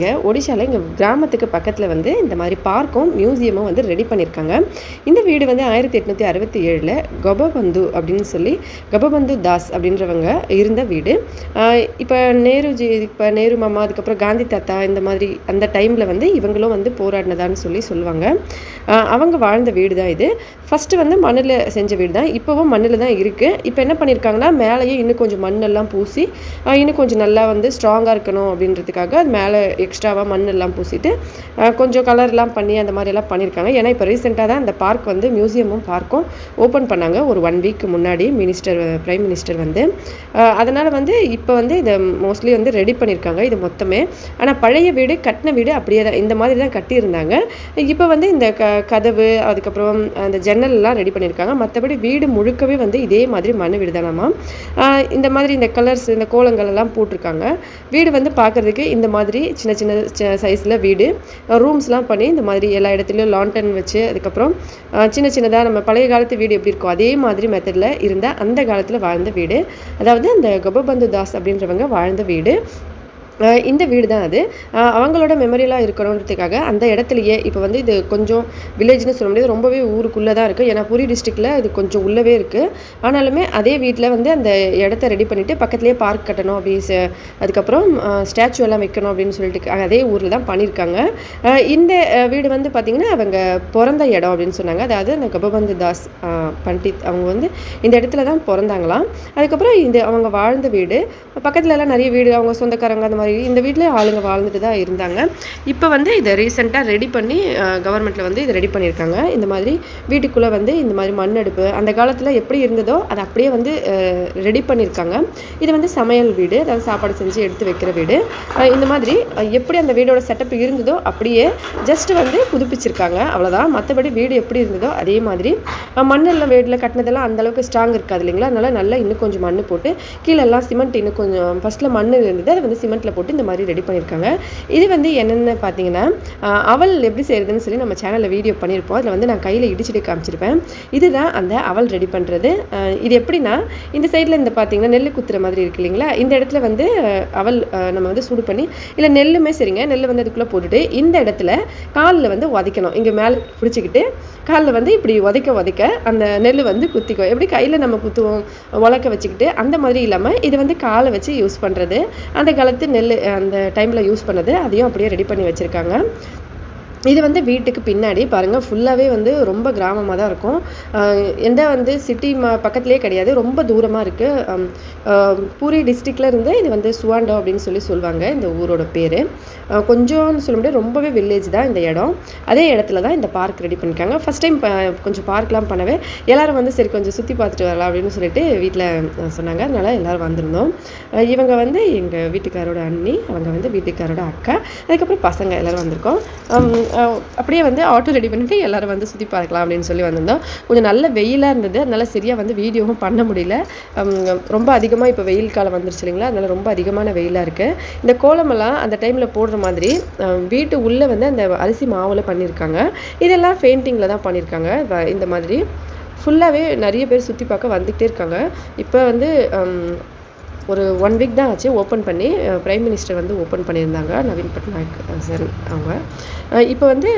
இங்கே ஒடிஷாவில் இங்கே கிராமத்துக்கு பக்கத்தில் வந்து இந்த மாதிரி பார்க்கும் மியூசியமும் வந்து ரெடி பண்ணியிருக்காங்க இந்த வீடு வந்து ஆயிரத்தி எட்நூற்றி அறுபத்தி ஏழில் கபபந்து அப்படின்னு சொல்லி கபபந்து தாஸ் அப்படின்றவங்க இருந்த வீடு. இப்போ நேருஜி இப்போ நேரு மாமா அதுக்கப்புறம் காந்தி தாத்தா இந்த மாதிரி அந்த டைமில் வந்து இவங்களும் வந்து போராடினதான்னு சொல்லி சொல்லுவாங்க. அவங்க வாழ்ந்த வீடு தான் இது. ஃபஸ்ட்டு வந்து மண்ணில் செஞ்ச வீடு தான். இப்போவும் மண்ணில் தான் இருக்குது இப்போ என்ன பண்ணியிருக்காங்கன்னா மேலேயே இன்னும் கொஞ்சம் மண்ணெல்லாம் பூசி இன்னும் கொஞ்சம் நல்லா வந்து ஸ்ட்ராங்காக இருக்கணும் அப்படின்றதுக்காக அது மேலே எக்ஸ்ட்ராவாக மண்ணெல்லாம் பூசிட்டு கொஞ்சம் கலர்லாம் பண்ணி அந்த மாதிரியெல்லாம் பண்ணியிருக்காங்க. ஏன்னா இப்போ ரீசெண்டாக தான் அந்த பார்க் வந்து மியூசியமும் பார்க்கும் ஓப்பன் பண்ணாங்க. ஒரு ஒன் வீக் முன்னாடி மினிஸ்டர் பிரைம் மினிஸ்டர் வந்து. அதனால் வந்து இப்போ வந்து இதை மோஸ்ட்லி வந்து ரெடி பண்ணியிருக்காங்க இது மொத்தமே. ஆனால் பழைய வீடு கட்டின வீடு அப்படியே தான் இந்த மாதிரி தான் கட்டியிருந்தாங்க. இப்போ வந்து இந்த க கதவு அதுக்கப்புறம் அந்த ஜன்னல்லாம் ரெடி பண்ணியிருக்காங்க. மற்றபடி வீடு முழுக்கவே வந்து இதே மாதிரி மண் வீடு தானாமா இந்த மாதிரி இந்த கலர்ஸ் இந்த கோலங்கள் எல்லாம் போட்டிருக்காங்க. வீடு வந்து பார்க்குறதுக்கு இந்த மாதிரி சின்ன சின்ன சைஸில் வீடு. ரூம்ஸ்லாம் பண்ணி இந்த மாதிரி எல்லா இடத்துலையும் லான்டன் வச்சு அதுக்கப்புறம் சின்ன சின்னதாக நம்ம பழைய காலத்து வீடு எப்படி இருக்கோ அதே மாதிரி மெத்தடில் இருந்த அந்த காலத்தில் வாழ்ந்த வீடு. அதாவது அந்த கபபந்து தாஸ் அப்படின்றவங்க வாழ்ந்த வீடு. இந்த வீடு தான் அது அவங்களோட மெமரியெல்லாம் இருக்கணுன்றதுக்காக அந்த இடத்துலையே இப்போ வந்து இது கொஞ்சம் வில்லேஜ்னு சொல்ல முடியாது ரொம்பவே ஊருக்குள்ளே தான் இருக்குது ஏன்னா புரி டிஸ்ட்ரிக்டில் இது கொஞ்சம் உள்ளவே இருக்குது ஆனாலுமே அதே வீட்டில் வந்து அந்த இடத்த ரெடி பண்ணிவிட்டு பக்கத்துலேயே பார்க் கட்டணும் அப்படி அதுக்கப்புறம் ஸ்டாச்சு எல்லாம் வைக்கணும் அப்படின்னு சொல்லிட்டு அதே ஊரில் தான் பண்ணியிருக்காங்க இந்த வீடு வந்து பார்த்திங்கன்னா அவங்க பிறந்த இடம் அப்படின்னு சொன்னாங்க. அதாவது அந்த கபபந்து தாஸ் பண்டித் அவங்க வந்து இந்த இடத்துல தான் பிறந்தாங்களாம். அதுக்கப்புறம் இந்த அவங்க வாழ்ந்த வீடு. பக்கத்துலலாம் நிறைய வீடு அவங்க சொந்தக்காரங்க அந்த மாதிரி இந்த வீட்டிலே ஆளுங்க வாழ்ந்துட்டு தான் இருந்தாங்க. இப்போ வந்து இதை ரீசெண்டாக ரெடி பண்ணி கவர்மெண்ட்டில் வந்து இதை ரெடி பண்ணியிருக்காங்க. இந்த மாதிரி வீட்டுக்குள்ளே வந்து இந்த மாதிரி மண் அடுப்பு அந்த காலத்தில் எப்படி இருந்ததோ அதை அப்படியே வந்து ரெடி பண்ணியிருக்காங்க. இது வந்து சமையல் வீடு அதாவது சாப்பாடு செஞ்சு எடுத்து வைக்கிற வீடு. இந்த மாதிரி எப்படி அந்த வீடோட செட்டப் இருந்ததோ அப்படியே ஜஸ்ட் வந்து புதுப்பிச்சிருக்காங்க. அவ்வளோதான் மற்றபடி வீடு எப்படி இருந்ததோ அதே மாதிரி. மண்ணெல்லாம் வீட்டில் கட்டினதெல்லாம் அந்த அளவுக்கு ஸ்ட்ராங் இருக்காது இல்லைங்களா? அதனால நல்லா இன்னும் கொஞ்சம் மண் போட்டு கீழே எல்லாம் சிமெண்ட் இன்னும் கொஞ்சம் ஃபஸ்ட்டில் மண் இருந்தது. அதை வந்து சிமெண்ட்டில் போட்டு இந்த மாதிரி ரெடி பண்ணியிருக்காங்க. இது வந்து என்னென்னு பார்த்தீங்கன்னா அவள் அவல் எப்படி செய்கிறதுன்னு சொல்லி நம்ம சேனலில் வீடியோ பண்ணியிருப்போம். அதில் வந்து நான் கையில் இடிச்சுட்டு காமிச்சிருப்பேன். இதுதான் அந்த அவல் ரெடி பண்ணுறது இது எப்படின்னா இந்த சைடில் இந்த பார்த்தீங்கன்னா நெல் குத்துற மாதிரி இருக்கு இல்லைங்களா? இந்த இடத்துல வந்து அவள் அவல் நம்ம வந்து சூடு பண்ணி இல்லை நெல்லுமே சரிங்க நெல் வந்து அதுக்குள்ளே போட்டுட்டு இந்த இடத்துல காலில் வந்து உதைக்கணும். இங்கே மேலே பிடிச்சிக்கிட்டு காலில் வந்து இப்படி உதைக்க உதைக்க அந்த நெல் வந்து குத்திக்கும். எப்படி கையில் நம்ம குத்துவோம் உலக்க வச்சுக்கிட்டு அந்த மாதிரி இல்லாமல் இது வந்து காலை வச்சு யூஸ் பண்ணுறது அந்த காலத்து நெல் அந்த டைமில் யூஸ் பண்ணது அதையும் அப்படியே ரெடி பண்ணி வச்சுருக்காங்க. இது வந்து வீட்டுக்கு பின்னாடி பாருங்கள் ஃபுல்லாகவே வந்து ரொம்ப கிராமமாக தான் இருக்கும். எந்த வந்து சிட்டி ம பக்கத்துலேயே கிடையாது ரொம்ப தூரமாக இருக்குது பூரி டிஸ்ட்ரிக்டில் இருந்து இது வந்து சுவாண்டோ அப்படின்னு சொல்லி சொல்லுவாங்க இந்த ஊரோட பேர். கொஞ்சம்னு சொல்ல முடியாது ரொம்பவே வில்லேஜ் தான் இந்த இடம். அதே இடத்துல தான் இந்த பார்க் ரெடி பண்ணியிருக்காங்க ஃபஸ்ட் டைம் கொஞ்சம் பார்க்லாம் பண்ணவே எல்லாரும் வந்து சரி கொஞ்சம் சுற்றி பார்த்துட்டு வரலாம் அப்படின்னு சொல்லிட்டு வீட்டில் சொன்னாங்க. அதனால் எல்லோரும் வந்திருந்தோம். இவங்க வந்து எங்கள் வீட்டுக்காரோட அண்ணி அவங்க வந்து வீட்டுக்காரோட அக்கா அதுக்கப்புறம் பசங்க எல்லோரும் வந்திருக்கோம். அப்படியே வந்து ஆட்டோ ரெடி பண்ணிட்டு எல்லாரும் வந்து சுற்றி பார்க்கலாம் அப்படின்னு சொல்லி வந்திருந்தோம். கொஞ்சம் நல்ல வெயிலாக இருந்தது. அதனால் சரியாக வந்து வீடியோவும் பண்ண முடியல. ரொம்ப அதிகமாக இப்போ வெயில் காலம் வந்துருச்சு இல்லைங்களா? அதனால் ரொம்ப அதிகமான வெயிலாக இருக்குது இந்த கோலமெல்லாம் அந்த டைமில் போடுற மாதிரி வீட்டு உள்ளே வந்து அந்த அரிசி மாவில் பண்ணியிருக்காங்க இதெல்லாம் பெயிண்டிங்கில் தான் பண்ணியிருக்காங்க இந்த மாதிரி. ஃபுல்லாகவே நிறைய பேர் சுற்றி பார்க்க வந்துக்கிட்டே இருக்காங்க. இப்போ வந்து ஒரு ஒன் வீக் தான் ஆச்சு ஓப்பன் பண்ணி ப்ரைம் மினிஸ்டர் வந்து ஓப்பன் பண்ணியிருந்தாங்க நவீன் பட்நாயக் சார் அவங்க. இப்போ வந்து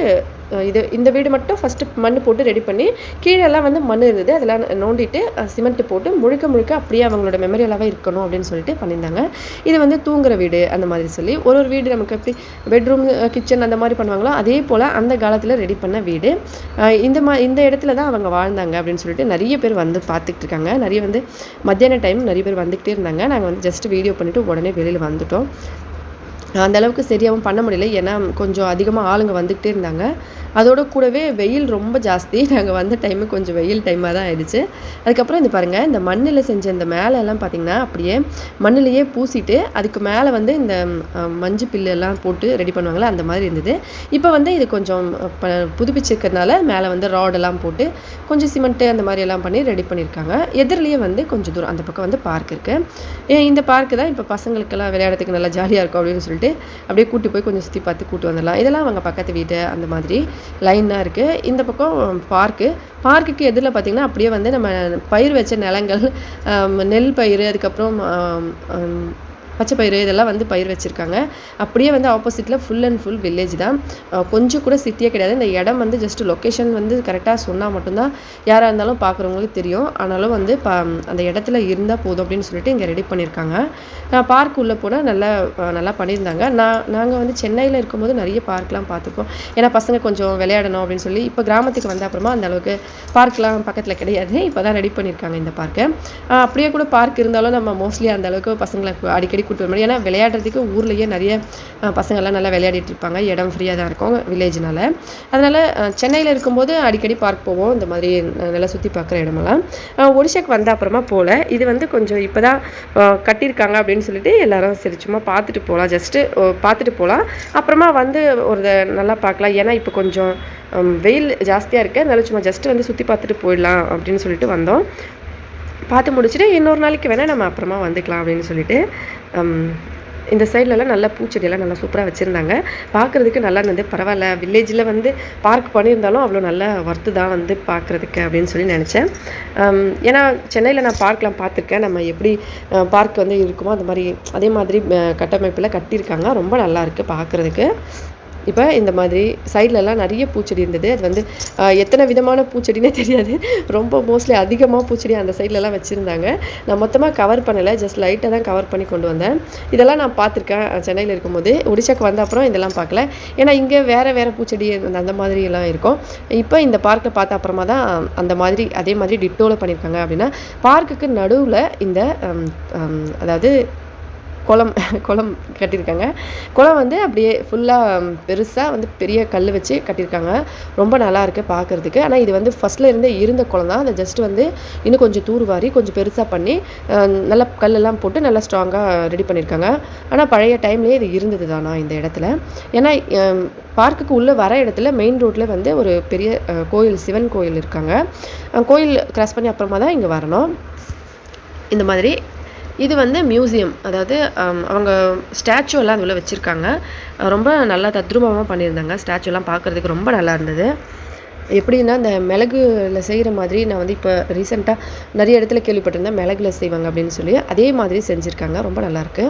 இது இந்த வீடு மட்டும் ஃபஸ்ட்டு மண் போட்டு ரெடி பண்ணி கீழெல்லாம் வந்து மண் இருந்தது. அதெல்லாம் நோண்டிட்டு சிமெண்ட் போட்டு முழுக்க முழுக்க அப்படியே அவங்களோட மெமரியலாகவே இருக்கணும் அப்படின்னு சொல்லிட்டு பண்ணியிருந்தாங்க. இது வந்து தூங்குற வீடு அந்த மாதிரி சொல்லி ஒரு ஒரு வீடு நமக்கு எப்படி பெட்ரூம் கிச்சன் அந்த மாதிரி பண்ணுவாங்களோ அதே போல் அந்த காலத்தில் ரெடி பண்ண வீடு. இந்த மா இந்த இடத்துல தான் அவங்க வாழ்ந்தாங்க அப்படின்னு சொல்லிட்டு நிறைய பேர் வந்து பார்த்துக்கிட்டு இருக்காங்க. நிறைய வந்து மத்தியான டைம் நிறைய பேர் வந்துக்கிட்டே இருந்தாங்க. நாங்கள் வந்து ஜஸ்ட் வீடியோ பண்ணிவிட்டு உடனே வெளியில் வந்துட்டோம். அந்த அளவுக்கு சரியாகவும் பண்ண முடியல. ஏன்னா கொஞ்சம் அதிகமாக ஆளுங்க வந்துக்கிட்டே இருந்தாங்க. அதோட கூடவே வெயில் ரொம்ப ஜாஸ்தி. நாங்கள் வந்த டைமு கொஞ்சம் வெயில் டைமாக தான் ஆயிடுச்சு. அதுக்கப்புறம் இது பாருங்கள் இந்த மண்ணில் செஞ்ச இந்த மேலே எல்லாம் பார்த்தீங்கன்னா அப்படியே மண்ணிலேயே பூசிட்டு அதுக்கு மேலே வந்து இந்த மஞ்சு பில்லெல்லாம் போட்டு ரெடி பண்ணுவாங்கள்ல அந்த மாதிரி இருந்தது. இப்போ வந்து இது கொஞ்சம் புதுப்பிச்சிருக்கிறதுனால மேலே வந்து ராடெல்லாம் போட்டு கொஞ்சம் சிமெண்ட்டு அந்த மாதிரி எல்லாம் பண்ணி ரெடி பண்ணியிருக்காங்க எதிரிலேயே வந்து கொஞ்சம் தூரம் அந்த பக்கம் வந்து பார்க் இருக்குது இந்த பார்க்கு தான் இப்போ பசங்களுக்கெல்லாம் விளையாடுறதுக்கு நல்லா ஜாலியாக இருக்கும் அப்படின்னு சொல்லிட்டு சொல்லிட்டு அப்படியே கூட்டி போய் கொஞ்சம் சுற்றி பார்த்து கூட்டு வந்துடலாம். இதெல்லாம் அவங்க பக்கத்து வீட்டு அந்த மாதிரி லைனாக இருக்குது இந்த பக்கம் பார்க்கு பார்க்குக்கு எதிரில் பார்த்திங்கன்னா அப்படியே வந்து நம்ம பயிர் வச்ச நிலங்கள் நெல் பயிர் அதுக்கப்புறம் பச்சை பயிறு இதெல்லாம் வந்து பயிர் வச்சுருக்காங்க. அப்படியே வந்து ஆப்போசிட்டில் ஃபுல் அண்ட் ஃபுல் வில்லேஜ் தான். கொஞ்சம் கூட சிட்டியே கிடையாது. இந்த இடம் வந்து ஜஸ்ட் லொக்கேஷன் வந்து கரெக்டாக சொன்னால் மட்டும்தான் யாராக இருந்தாலும் பார்க்குறவங்களுக்கு தெரியும். ஆனாலும் வந்து ப அந்த இடத்துல இருந்தால் போதும் அப்படின்னு சொல்லிட்டு இங்கே ரெடி பண்ணியிருக்காங்க பார்க் உள்ளே போனால் நல்லா நல்லா பண்ணியிருந்தாங்க. நான் நாங்கள் வந்து சென்னையில் இருக்கும்போது நிறைய பார்க்லாம் பார்த்துப்போம் ஏன்னா பசங்க கொஞ்சம் விளையாடணும் அப்படின்னு சொல்லி இப்போ கிராமத்துக்கு வந்த அப்புறமா அந்த அளவுக்கு பார்க்லாம் பக்கத்தில் கிடையாது. இப்போ தான் ரெடி பண்ணியிருக்காங்க இந்த பார்க்கை அப்படியே கூட பார்க் இருந்தாலும் நம்ம மோஸ்ட்லி அந்த அளவுக்கு பசங்களை அடிக்கடி கூப்பிட்டு வர முடியும் ஏன்னா விளையாடுறதுக்கு ஊர்லேயே நிறைய பசங்கள்லாம் நல்லா விளையாடிட்டு இருப்பாங்க. இடம் ஃப்ரீயாக தான் இருக்கும் வில்லேஜ்னால அதனால் சென்னையில் இருக்கும்போது அடிக்கடி பார்க் போவோம். இந்த மாதிரி நல்லா சுற்றி பார்க்குற இடமெல்லாம். ஒடிசாக்கு ஒடிஷாக்கு வந்த அப்புறமா போகல இது வந்து கொஞ்சம் இப்போ தான் கட்டியிருக்காங்க அப்படின்னு சொல்லிட்டு எல்லாரும் சரி சும்மா பார்த்துட்டு போகலாம் ஜஸ்ட்டு பார்த்துட்டு போகலாம் அப்புறமா வந்து ஒரு நல்லா பார்க்கலாம். ஏன்னா இப்போ கொஞ்சம் வெயில் ஜாஸ்தியாக இருக்குது அதனால சும்மா ஜஸ்ட் வந்து சுற்றி பார்த்துட்டு போயிடலாம் அப்படின்னு சொல்லிட்டு வந்தோம். பார்த்து முடிச்சுட்டு இன்னொரு நாளைக்கு வேணால் நம்ம அப்புறமா வந்துக்கலாம் அப்படின்னு சொல்லிட்டு இந்த சைட்லலாம் நல்லா பூச்செடியெல்லாம் நல்லா சூப்பராக வச்சுருந்தாங்க. பார்க்குறதுக்கு நல்லா இருந்தது. பரவாயில்ல வில்லேஜில் வந்து பார்க் பண்ணியிருந்தாலும் அவ்வளோ நல்லா ஒர்த்து தான் வந்து பார்க்குறதுக்கு அப்படின்னு சொல்லி நினச்சேன். ஏன்னா சென்னையில் நான் பார்க்லாம் பார்த்துருக்கேன். நம்ம எப்படி பார்க் வந்து இருக்குமோ அந்த மாதிரி அதே மாதிரி கட்டமைப்பில் கட்டியிருக்காங்க. ரொம்ப நல்லா இருக்குது பார்க்குறதுக்கு. இப்போ இந்த மாதிரி சைட்லலாம் நிறைய பூச்செடி இருந்தது. அது வந்து எத்தனை விதமான பூச்செடினே தெரியாது. ரொம்ப மோஸ்ட்லி அதிகமாக பூச்செடி அந்த சைட்லலாம் வச்சுருந்தாங்க. நான் மொத்தமாக கவர் பண்ணலை. ஜஸ்ட் லைட்டாக தான் கவர் பண்ணி கொண்டு வந்தேன். இதெல்லாம் நான் பார்த்துருக்கேன் சென்னையில் இருக்கும்போது. ஒடிஷாக்கு வந்த அப்புறம் இதெல்லாம் பார்க்கல. ஏன்னா இங்கே வேறு வேறு பூச்செடி அந்த- அந்த மாதிரி எல்லாம் இருக்கும். இப்போ இந்த பார்க்கை பார்த்த அப்புறமா தான் அந்த மாதிரி அதே மாதிரி டிட்டோவில் பண்ணியிருக்காங்க அப்படின்னா பார்க்குக்கு நடுவில் இந்த அதாவது குளம் குளம் கட்டியிருக்காங்க. குளம் வந்து அப்படியே ஃபுல்லாக பெருசாக வந்து பெரிய கல் வச்சு கட்டியிருக்காங்க. ரொம்ப நல்லா இருக்குது பார்க்குறதுக்கு ஆனால் இது வந்து ஃபஸ்ட்டில் இருந்தே இருந்த குளம் தான். அதை ஜஸ்ட் வந்து இன்னும் கொஞ்சம் தூர்வாரி கொஞ்சம் பெருசாக பண்ணி நல்லா கல்லெல்லாம் போட்டு நல்லா ஸ்ட்ராங்காக ரெடி பண்ணியிருக்காங்க. ஆனால் பழைய டைம்லேயே இது இருந்தது தானா இந்த இடத்துல? ஏன்னா பார்க்குக்கு உள்ளே வர இடத்துல மெயின் ரோட்டில் வந்து ஒரு பெரிய கோயில் சிவன் கோயில் இருக்காங்க. கோயில் கிராஸ் பண்ணி அப்புறமா தான் இங்கே வரணும். இந்த மாதிரி இது வந்து மியூசியம். அதாவது அவங்க ஸ்டாச்சுவெல்லாம் அது அதில் வச்சுருக்காங்க. ரொம்ப நல்லா தத்ரூபமாக பண்ணியிருந்தாங்க. ஸ்டாச்சுலாம் பார்க்குறதுக்கு ரொம்ப நல்லா இருந்தது. எப்படின்னா இந்த மிளகுல செய்கிற மாதிரி நான் வந்து இப்போ ரீசெண்டாக நிறைய இடத்துல கேள்விப்பட்டிருந்தேன் மிளகுல செய்வாங்க அப்படின்னு சொல்லி. அதே மாதிரி செஞ்சுருக்காங்க. ரொம்ப நல்லாயிருக்கு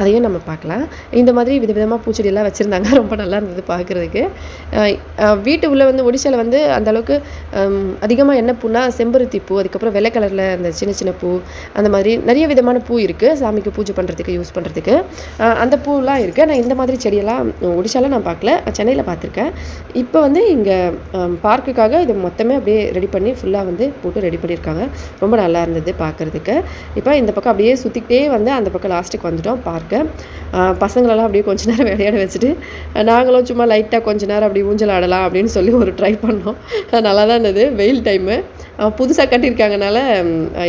அதையும் நம்ம பார்க்கலாம். இந்த மாதிரி விதவிதமாக பூச்செடியெல்லாம் வச்சுருந்தாங்க. ரொம்ப நல்லா இருந்தது பார்க்குறதுக்கு. வீட்டு உள்ளே வந்து ஒடிசாவில் வந்து அந்தளவுக்கு அதிகமாக என்ன பூனா செம்பருத்தி பூ அதுக்கப்புறம் வெள்ளை கலரில் அந்த சின்ன சின்ன பூ அந்த மாதிரி நிறைய விதமான பூ இருக்குது சாமிக்கு பூஜை பண்ணுறதுக்கு யூஸ் பண்ணுறதுக்கு அந்த பூலாம் இருக்குது ஆனால் இந்த மாதிரி செடியெல்லாம் ஒடிசாவில் நான் பார்க்கல. சென்னையில் பார்த்துருக்கேன். இப்போ வந்து இங்கே பார்க்குக்காக இது மொத்தமே அப்படியே ரெடி பண்ணி ஃபுல்லாக வந்து போட்டு ரெடி பண்ணியிருக்காங்க. ரொம்ப நல்லா இருந்தது பார்க்குறதுக்கு. இப்போ இந்த பக்கம் அப்படியே சுற்றிக்கிட்டே வந்து அந்த பக்கம் லாஸ்ட்டுக்கு வந்துட்டோம் பார்க்க. பசங்களெல்லாம் அப்படியே கொஞ்ச நேரம் விளையாட வச்சுட்டு நாங்களும் சும்மா லைட்டாக கொஞ்ச நேரம் அப்படி ஊஞ்சல் ஆடலாம் அப்படின்னு சொல்லி ஒரு ட்ரை பண்ணோம். நல்லா தான் இருந்தது. வெயில் டைமு புதுசாக கட்டியிருக்காங்கனால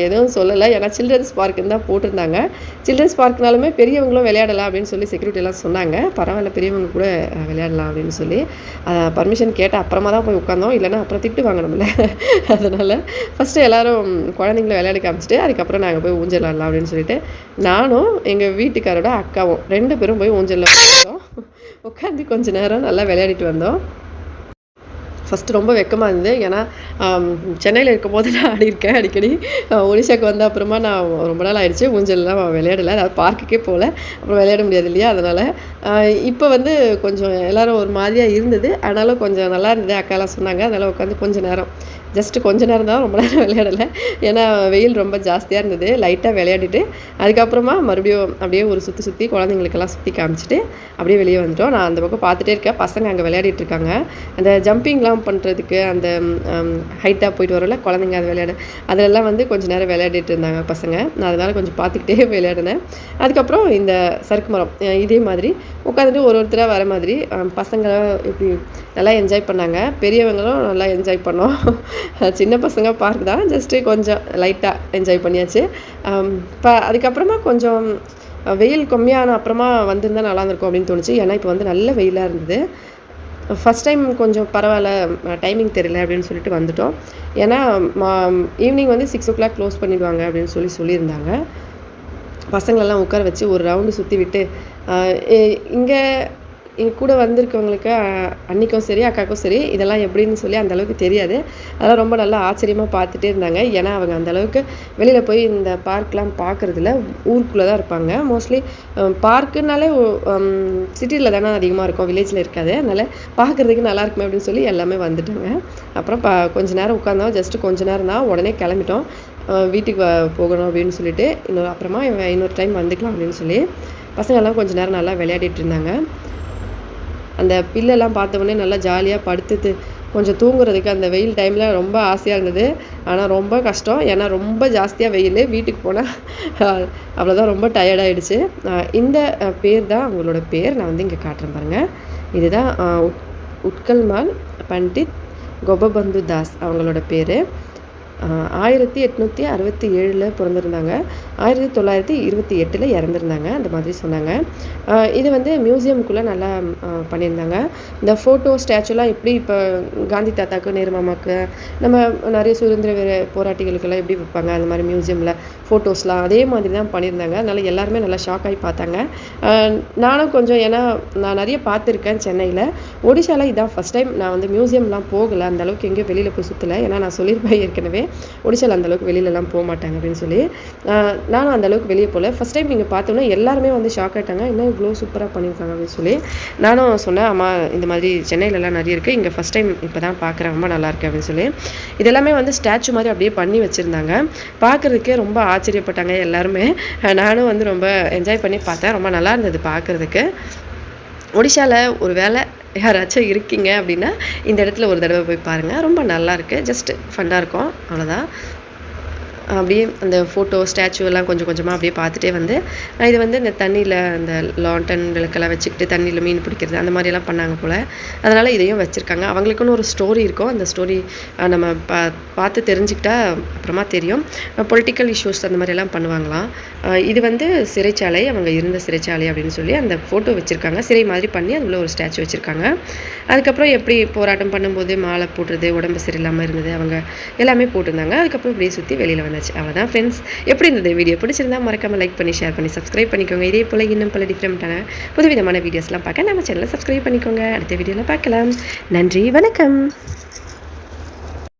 எதுவும் சொல்லலை. ஏன்னா சில்ட்ரன்ஸ் பார்க்குன்னு தான் போட்டிருந்தாங்க. சில்ட்ரன்ஸ் பார்க்னாலுமே பெரியவங்களும் விளையாடலாம் அப்படின்னு சொல்லி செக்யூரிட்டி எல்லாம் சொன்னாங்க. பரவாயில்ல பெரியவங்க கூட விளையாடலாம் அப்படின்னு சொல்லி. பர்மிஷன் கேட்ட அப்புறமா தான் போய் உட்காந்தோம். இல்லைன்னா அப்புறம் திட்டு வாங்கணும்ல. அதனால் ஃபஸ்ட்டு எல்லாரும் குழந்தைங்கள விளையாடி காமிச்சிட்டு அதுக்கப்புறம் நாங்கள் போய் ஊஞ்சல் ஆடலாம் அப்படின்னு சொல்லிட்டு நானும் எங்கள் வீட்டுக்காரோட அக்காவும் ரெண்டு பேரும் போய் ஊஞ்சலில் உட்காந்தோம் உட்காந்து கொஞ்ச நேரம் நல்லா விளையாடிட்டு வந்தோம். ஃபஸ்ட்டு ரொம்ப வெக்கமாக இருந்தது. ஏன்னா சென்னையில் இருக்கும் போது நான் ஆடிருக்கேன் அடிக்கடி. ஒடிசாக்கு ஒடிஷாக்கு வந்த அப்புறமா நான் ரொம்ப நாள் ஆயிடுச்சு. ஊஞ்சல்லாம் விளையாடலை. அதாவது பார்க்குக்கே போகல. அப்புறம் விளையாட முடியாது இல்லையா? அதனால் இப்போ வந்து கொஞ்சம் எல்லோரும் ஒரு மாதிரியாக இருந்தது. ஆனாலும் கொஞ்சம் நல்லா இருந்தது. அக்காலாம் சொன்னாங்க. அதனால் உட்காந்து கொஞ்சம் நேரம் ஜஸ்ட்டு கொஞ்ச நேரம் தான் ரொம்ப நேரம் விளையாடலை. ஏன்னா வெயில் ரொம்ப ஜாஸ்தியாக இருந்தது. லைட்டாக விளையாடிட்டு அதுக்கப்புறமா மறுபடியும் அப்படியே ஒரு சுற்றி சுற்றி குழந்தைங்களுக்கெல்லாம் சுற்றி காமிச்சிட்டு அப்படியே வெளியே வந்துட்டோம். நான் அந்த பக்கம் பார்த்துட்டே இருக்கேன். பசங்க அங்கே விளையாடிட்டு இருக்காங்க. அந்த ஜம்பிங்லாம் பண்ணுறதுக்கு அந்த ஹைட்டாக போயிட்டு வரல குழந்தைங்க அது விளையாட அதிலெல்லாம் வந்து கொஞ்சம் நேரம் விளையாடிட்டு இருந்தாங்க பசங்க. நான் அதனால் கொஞ்சம் பார்த்துக்கிட்டே விளையாடினேன். அதுக்கப்புறம் இந்த சறுக்கு மரம் இதே மாதிரி உட்காந்துட்டு ஒரு ஒருத்தராக வர மாதிரி பசங்களாம் இப்படி நல்லா என்ஜாய் பண்ணாங்க. பெரியவங்களும் நல்லா என்ஜாய் பண்ணோம். சின்ன பசங்க பார்க் தான் ஜஸ்ட்டு கொஞ்சம் லைட்டாக என்ஜாய் பண்ணியாச்சு. இப்போ அதுக்கப்புறமா கொஞ்சம் வெயில் கம்மியான அப்புறமா வந்திருந்தா நல்லா இருந்திருக்கும் அப்படின்னு தோணுச்சு. ஏன்னா இப்போ வந்து நல்ல வெயிலாக இருந்தது. ஃபஸ்ட் டைம் கொஞ்சம் பரவாயில்ல டைமிங் தெரியல அப்படின்னு சொல்லிட்டு வந்துட்டோம். ஏன்னா ஈவினிங் வந்து சிக்ஸ் ஓ கிளாக் க்ளோஸ் பண்ணிடுவாங்க அப்படின்னு சொல்லி சொல்லியிருந்தாங்க. பசங்களெல்லாம் உட்கார வச்சு ஒரு ரவுண்டு சுற்றி விட்டு இங்கே என் கூட வந்திருக்கவங்களுக்கு அன்றைக்கும் சரி அக்காவுக்கும் சரி இதெல்லாம் எப்படின்னு சொல்லி அந்தளவுக்கு தெரியாது. அதெல்லாம் ரொம்ப நல்லா ஆச்சரியமாக பார்த்துட்டே இருந்தாங்க. ஏன்னா அவங்க அந்தளவுக்கு வெளியில் போய் இந்த பார்க்லாம் பார்க்குறதில்ல. ஊருக்குள்ளே தான் இருப்பாங்க. மோஸ்ட்லி பார்க்குனாலே சிட்டியில் தானே அதிகமாக இருக்கும். வில்லேஜில் இருக்காது. அதனால் பார்க்குறதுக்கு நல்லா இருக்குமே அப்படின்னு சொல்லி எல்லாமே வந்துட்டாங்க. அப்புறம் ப கொஞ்ச நேரம் உட்காந்தோம் ஜஸ்ட்டு கொஞ்ச நேரம் தான் உடனே கிளம்பிட்டோம். வீட்டுக்கு வ- போகணும் அப்படின்னு சொல்லிட்டு இன்னொரு அப்புறமா இவன் இன்னொரு டைம் வந்துக்கலாம் அப்படின்னு சொல்லி பசங்கள்லாம் கொஞ்ச நேரம் நல்லா விளையாடிட்டு இருந்தாங்க. அந்த பில்லெல்லாம் பார்த்த நல்லா ஜாலியாக படுத்துட்டு கொஞ்சம் தூங்குறதுக்கு அந்த வெயில் டைமில் ரொம்ப ஆசையாக இருந்தது. ஆனால் ரொம்ப கஷ்டம். ஏன்னா ரொம்ப ஜாஸ்தியாக வெயில். வீட்டுக்கு போனால் அவ்வளோதான் ரொம்ப டயர்டாயிடுச்சு இந்த பேர் தான் அவங்களோட பேர். நான் வந்து இங்கே காட்டுறேன் பாருங்கள் இதுதான் உட்- உட்கல்மால் பண்டித் கோபபந்து தாஸ் அவங்களோட பேர். ஆயிரத்தி எட்நூற்றி அறுபத்தி ஏழில் பிறந்திருந்தாங்க. ஆயிரத்தி தொள்ளாயிரத்தி இருபத்தி எட்டில் இறந்துருந்தாங்க அந்த மாதிரி சொன்னாங்க. இது வந்து மியூசியம்குள்ளே நல்லா பண்ணியிருந்தாங்க. இந்த ஃபோட்டோ ஸ்டாச்சுலாம் எப்படி இப்போ காந்தி தாத்தாக்கு நேரு மாமாவுக்கு நம்ம நிறைய சுதந்திர வீர போராட்டிகளுக்கெல்லாம் எப்படி வைப்பாங்க அந்த மாதிரி மியூசியமில் ஃபோட்டோஸ்லாம் அதே மாதிரி தான் பண்ணியிருந்தாங்க. அதனால் எல்லாருமே நல்லா ஷாக் ஆகி பார்த்தாங்க. நானும் கொஞ்சம் ஏன்னா நான் நிறைய பார்த்துருக்கேன் சென்னையில். ஒடிஷாவில் இதான் ஃபஸ்ட் டைம் நான் வந்து மியூசியம்லாம் போகலை அந்த அளவுக்கு எங்கேயும் வெளியில் போய் சுற்றலை ஏன்னா நான் சொல்லியிருப்பேன் ஏற்கனவே. ஒடிசாவில் அந்த அளவுக்கு வெளியிலலாம் போக மாட்டாங்க அப்படின்னு சொல்லி. நானும் அந்த அளவுக்கு வெளியே போகல ஃபஸ்ட் டைம் நீங்கள் பார்த்தோன்னா எல்லாருமே வந்து ஷாக் ஆயிட்டாங்க. இன்னும் இவ்வளோ சூப்பராக பண்ணியிருக்காங்க அப்படின்னு சொல்லி. நானும் சொன்னேன் அம்மா இந்த மாதிரி சென்னையிலலாம் நிறைய இருக்குது இங்கே ஃபஸ்ட் டைம் இப்போ தான் பார்க்குறேன் ரொம்ப நல்லாயிருக்கு அப்படின்னு சொல்லி. இதெல்லாமே வந்து ஸ்டாச்சு மாதிரி அப்படியே பண்ணி வச்சுருந்தாங்க. பார்க்குறதுக்கே ரொம்ப ஆச்சரியப்பட்டாங்க எல்லாருமே. நானும் வந்து ரொம்ப என்ஜாய் பண்ணி பார்த்தேன். ரொம்ப நல்லா இருந்தது பார்க்குறதுக்கு ஒடிஷாவில் ஒரு வேளை யாராச்சும் இருக்கீங்க அப்படின்னா இந்த இடத்துல ஒரு தடவை போய் பாருங்கள் ரொம்ப நல்லா இருக்குது ஜஸ்ட் ஃபண்டாக இருக்கும். அவ்வளோதான் அப்படியே அந்த ஃபோட்டோ ஸ்டாச்சு எல்லாம் கொஞ்சம் கொஞ்சமாக அப்படியே பார்த்துட்டே வந்து இது வந்து இந்த தண்ணியில் அந்த லாண்டன் விளக்கெல்லாம் வச்சுக்கிட்டு தண்ணியில் மீன் பிடிக்கிறது அந்த மாதிரியெல்லாம் பண்ணாங்க போல். அதனால் இதையும் வச்சுருக்காங்க. அவங்களுக்குன்னு ஒரு ஸ்டோரி இருக்கும். அந்த ஸ்டோரி நம்ம பா பார்த்து தெரிஞ்சுக்கிட்டா அப்புறமா தெரியும். பொலிட்டிக்கல் இஷ்யூஸ் அந்த மாதிரியெல்லாம் பண்ணுவாங்களாம். இது வந்து சிறைச்சாலை அவங்க இருந்த சிறைச்சாலை அப்படின்னு சொல்லி அந்த ஃபோட்டோ வச்சுருக்காங்க. சிறை மாதிரி பண்ணி அதில் ஒரு ஸ்டாச்சு வச்சுருக்காங்க. அதுக்கப்புறம் எப்படி போராட்டம் பண்ணும்போது மாலை போடுறது உடம்பு சரியில்லாமல் இருந்தது அவங்க எல்லாமே போட்டிருந்தாங்க. அதுக்கப்புறம் இப்படியே சுற்றி வெளியில் வந்தாச்சு அவ்வளோதான் ஃப்ரெண்ட்ஸ் எப்படி இருந்தது வீடியோ பிடிச்சிருந்தா மறக்காமல் லைக் பண்ணி ஷேர் பண்ணி சப்ஸ்கிரைப் பண்ணிக்கோங்க. இதே போல் இன்னும் பல டிஃப்ரெண்ட்டான புதுவிதமான வீடியோஸ்லாம் பார்க்க நம்ம சேனலை சப்ஸ்கிரைப் பண்ணிக்கோங்க. அடுத்த வீடியோவில் பார்க்கலாம். நன்றி வணக்கம்.